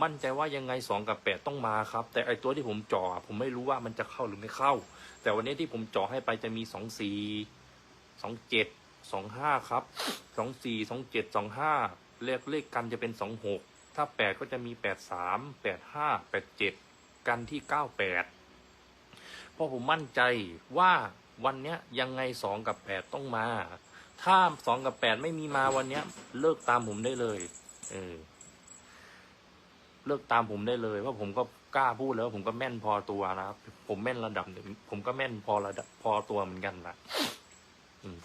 มั่นใจว่ายังไงสองกับแปดต้องมาครับ แต่ไอตัวที่ผมจ่อผมไม่รู้ว่ามันจะเข้าหรือไม่เข้า แต่วันนี้ที่ผมจ่อให้ไปจะมีสองสี่สองเจ็ดสองห้าครับสองสี่สองเจ็ดสองห้าเลขเลขกันจะเป็นสองหกถ้าแปดก็จะมีแปดสามแปดห้าแปดเจ็ดกันที่เก้าแปดเพราะผมมั่นใจว่าวันเนี้ยยังไงสองกับแปดต้องมา ถ้าสองกับแปดไม่มีมาวันเนี้ย เลิกตามผมได้เลย เออ เลิกตามผมได้เลยเพราะผมก็กล้าพูดแล้ว ผมก็แม่นพอตัวนะครับผมแม่นระดับหนึ่งผมก็แม่นพอระดับพอตัวเหมือนกันนะ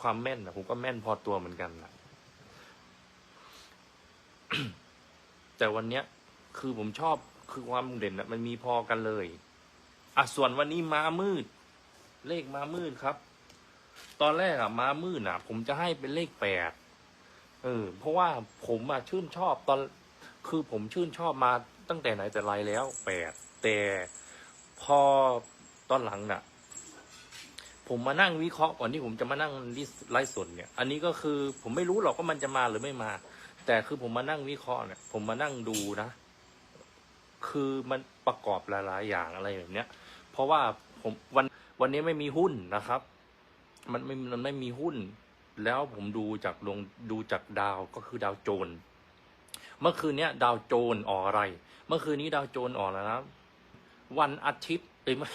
ความแม่นนะผมก็แม่นพอตัวเหมือนกันนะแต่วันเนี้ย คือผมชอบคือความเด่นนะมันมีพอกันเลยอะส่วนวันนี้มามืด เลขมามืดครับ ตอนแรกอะมามืดอะผมจะให้เป็นเลขแปดเออเพราะว่าผมอะชื่นชอบตอน คือผมชื่นชอบมาตั้งแต่ไหนแต่ไรแล้วแปดแต่พอตอนหลังน่ะ ผมมานั่งวิเคราะห์ก่อนที่ผมจะมานั่งไลฟ์สดเนี่ย อันนี้ก็คือผมไม่รู้หรอกว่ามันจะมาหรือไม่มา แต่คือผมมานั่งวิเคราะห์เนี่ย ผมมานั่งดูนะ คือมันประกอบหลายๆอย่างอะไรแบบเนี้ย เพราะว่าผมวันวันนี้ไม่มีหุ้นนะครับ มันไม่มันไม่มีหุ้น แล้วผมดูจากดวงดูจากดาวก็คือดาวโจน เมื่อคืนนี้ดาวโจนออกอะไร เมื่อคืนนี้ดาวโจนออกแล้วนะวันอาทิตย์เอ้ยไม่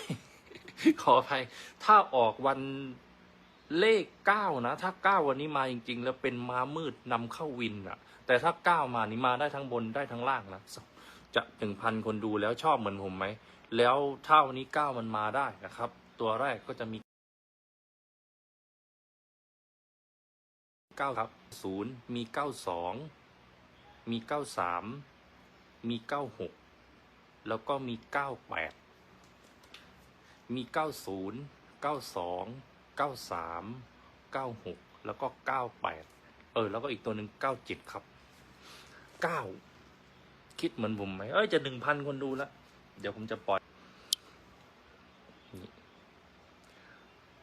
ขออภัย ถ้าออกวันเลขเก้านะ ถ้าเก้าวันนี้มาจริง ๆ แล้วเป็นม้ามืดนำเข้าวินอะแต่ถ้าเก้ามานี่มาได้ทั้งบนได้ทั้งล่างนะจะหนึ่งพันคนดูแล้วชอบเหมือนผมไหม แล้วเท่านี้เก้ามันมาได้นะครับ ตัวแรกก็จะมีเก้าครับศูนย์มีเก้าสอง มีเก้าสามมีเก้าหกแล้วก็มีเก้าแปดมีเก้าศูนย์เก้าสองเก้าสามเก้าหกแล้วก็เก้าแปดเออ แล้วก็อีกตัวหนึ่งเก้าเจ็ดครับเก้าคิดเหมือนผมไหม เอ้ย จะหนึ่งพันคนดูแล้วเดี๋ยวผมจะปล่อย นี่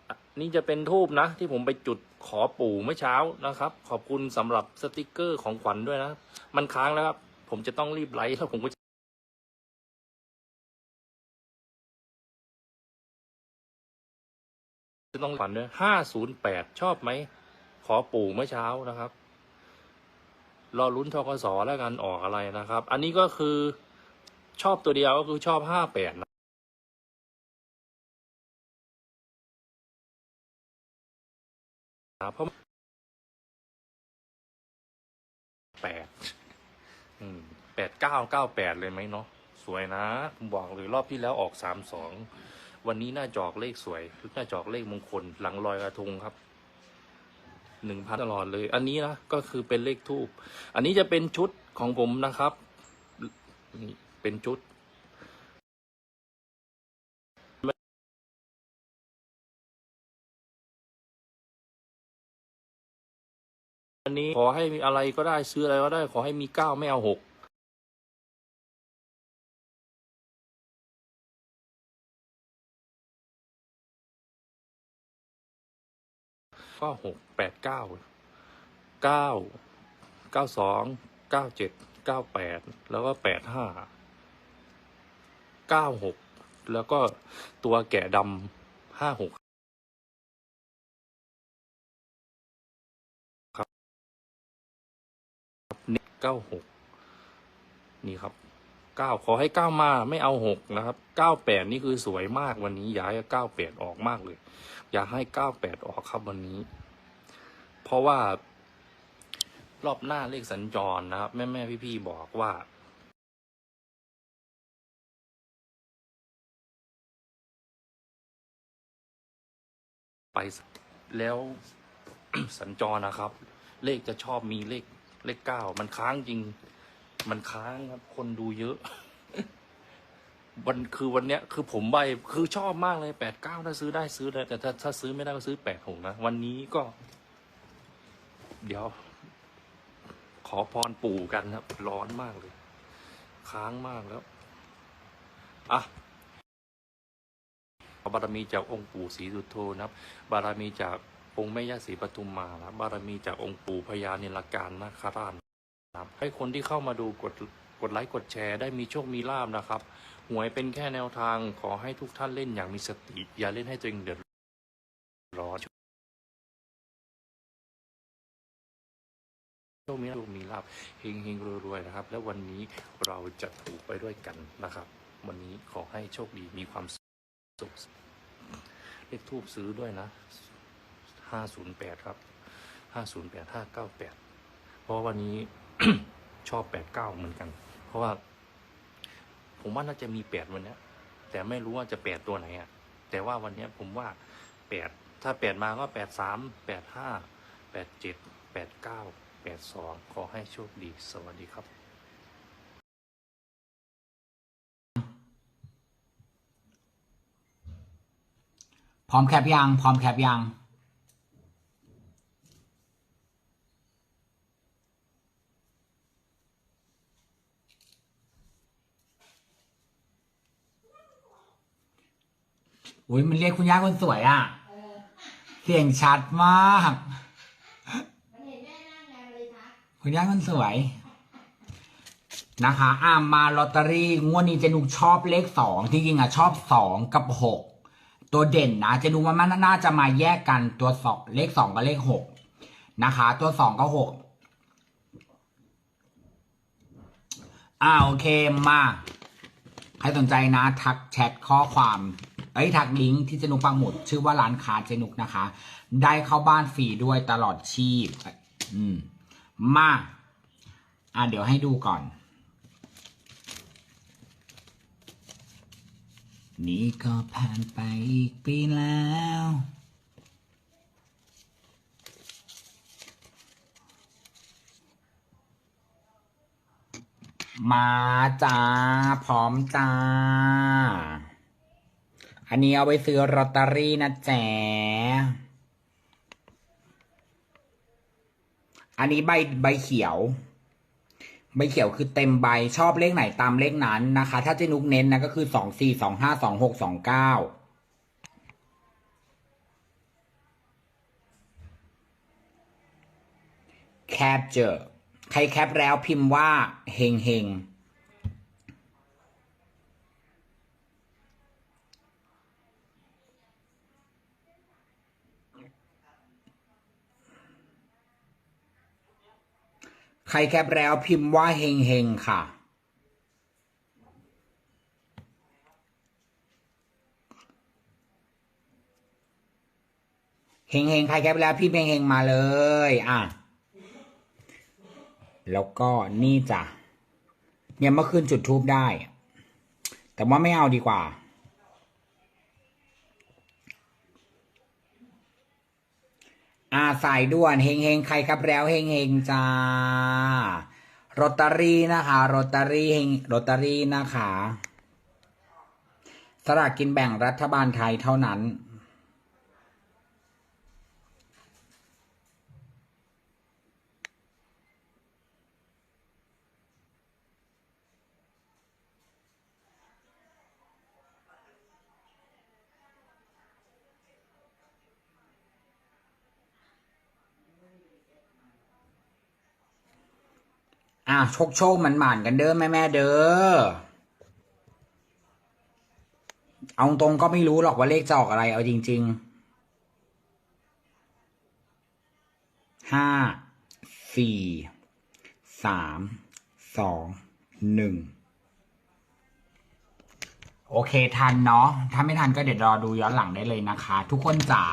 อะ นี่จะเป็นทูบนะ ที่ผมไปจุดขอปู่เมื่อเช้านะครับ ขอบคุณสำหรับสติกเกอร์ของขวัญด้วยนะ มันค้างแล้วครับ ผมจะต้องรีบไลฟ์แล้วผมก็จะต้องขวัญด้วยห้าศูนย์แปดชอบไหม ขอปู่เมื่อเช้านะครับ รอลุ้นทกสแล้วกันออกอะไรนะครับ อันนี้ก็คือชอบตัวเดียวก็คือชอบห้าแปดนะ เพราะแปดอืมแปดเก้าเก้าแปดเลยไหมเนาะสวยนะผมบอกเลยรอบที่แล้วออกสามสองวันนี้น่าจอกเลขสวยน่าจอกเลขมงคล หลังลอยกระทงครับหนึ่งพันตลอดเลย อันนี้นะก็คือเป็นเลขทูบอันนี้จะเป็นชุดของผมนะครับนี่เป็นชุด อันนี้ขอให้มีอะไรก็ได้ซื้ออะไรก็ได้ขอให้มีเก้าไม่เอาหกก็หกแปดเก้าเก้าเก้าสองเก้าเจ็ดเก้าแปดแล้วก็แปดห้าเก้าหกแล้วก็ตัวแกะดำห้าหก เก้าหกนี่ครับเก้าขอให้เก้ามาไม่เอาหกนะครับเก้าแปดนี่คือสวยมากวันนี้อยากให้เก้าแปดออกมากเลย อยากให้เก้าแปดออกครับวันนี้ เพราะว่ารอบหน้าเลขสัญจรนะครับแม่แม่พี่พี่บอกว่าไปแล้วสัญจรนะครับ เลขจะชอบมีเลข เลขเก้ามันค้างจริง มันค้างครับ คนดูเยอะ วันคือวันเนี้ย คือผมใบคือชอบมากเลยแปดเก้าถ้าซื้อได้ซื้อเลยแต่ถ้าถ้าซื้อไม่ได้ก็ซื้อแปดหกนะ วันนี้ก็ เดี๋ยว ขอพรปู่กันครับ ร้อนมากเลย ค้างมากแล้ว อะบารมีจากองค์ปู่ศรีสุโธนะครับ บารมีจาก องค์แม่ย่าศรีปทุมมานะบารมีจากองค์ปู่พญาเนิลการนาคราชนะครับให้คนที่เข้ามาดูกดกดไลค์กดแชร์ได้มีโชคมีลาบนะครับหวยเป็นแค่แนวทางขอให้ทุกท่านเล่นอย่างมีสติ อย่าเล่นให้ตัวเองเดือดร้อนโชคมีลาภมีลาบเฮงเฮงรวยๆนะครับ แล้ววันนี้เราจะถูกไปด้วยกันนะครับ วันนี้ขอให้โชคดีมีความสุขเลขทูบซื้อด้วยนะ ห้าศูนย์แปดครับห้าศูนย์แปดห้าเก้าแปดเพราะว่าวันนี้ ชอบแปดเก้าเหมือนกัน เพราะว่า ผมว่าน่าจะมีแปดวันนี้แต่ไม่รู้ว่าจะแปดตัวไหนอะ แต่ว่าวันนี้ผมว่าแปดถ้าแปดมาก็แปดสามแปดห้าแปดเจ็ดแปดเก้าแปดสองขอให้โชคดี สวัสดีครับพร้อมแคปยัง พร้อมแคปยัง อุ้ยมันเรียกคุณย่าคนสวยอะ่ะเสียงชัดมาก มันเห็นแม่นั่งไงมันเลยทักคุณย่าคนสวย นะคะอ่ามาลอตเตอรี่งวดนี้เจนุกชอบเลขสองจริงๆอะชอบสองกับหกตัวเด่นนะเจนุกว่ามันน่าจะมาแยกกันตัวสองเลขสองกับเลขหกนะคะ ตัวสองกับหกอ่าโอเคมา ใครสนใจนะ ทักแชทข้อความเอ้ยทักลิงก์ที่เจนุกปังหมุด ชื่อว่าร้านค้าเจนุกนะคะ ได้เข้าบ้านฟรีด้วยตลอดชีพ อืม มาอะเดี๋ยวให้ดูก่อน นี่ก็ผ่านไปอีกปีแล้ว มาจ้า พร้อมจ้า อันนี้เอาไปซื้อลอตเตอรี่นะแจ๊อันนี้ใบใบเขียว ใบเขียวคือเต็มใบชอบเลขไหนตามเลขนั้นนะคะ ถ้าเจนุกเน้นนะก็คือสองสี่สองห้าสองหกสองเก้าแคปเจอ ใครแคปแล้วพิมพ์ว่าเฮงเฮงใครแคปแล้วพิมพ์ว่าเฮงเฮงค่ะ เฮงเฮงใครแคปแล้วพี่เฮงเฮงมาเลย อะ แล้วก็นี่จ้ะเนี่ยเมื่อคืนจุดทูบได้ แต่ว่าไม่เอาดีกว่า อาสายด่วนเฮงเฮงใครครับแล้วเฮงเฮงจ้าโรตารี่นะคะโรตารี่เฮงโรตารี่นะคะสลากกินแบ่งรัฐบาลไทยเท่านั้น อะโชคโชคมันหมานกันเด้อแม่แม่เด้อ เอาตรงก็ไม่รู้หรอกว่าเลขจะออกอะไร เอาจริงๆห้าสี่สามสองหนึ่งโอเคทันเนาะ ถ้าไม่ทันก็เดี๋ยวรอดูย้อนหลังได้เลยนะคะ ทุกคนจ๋า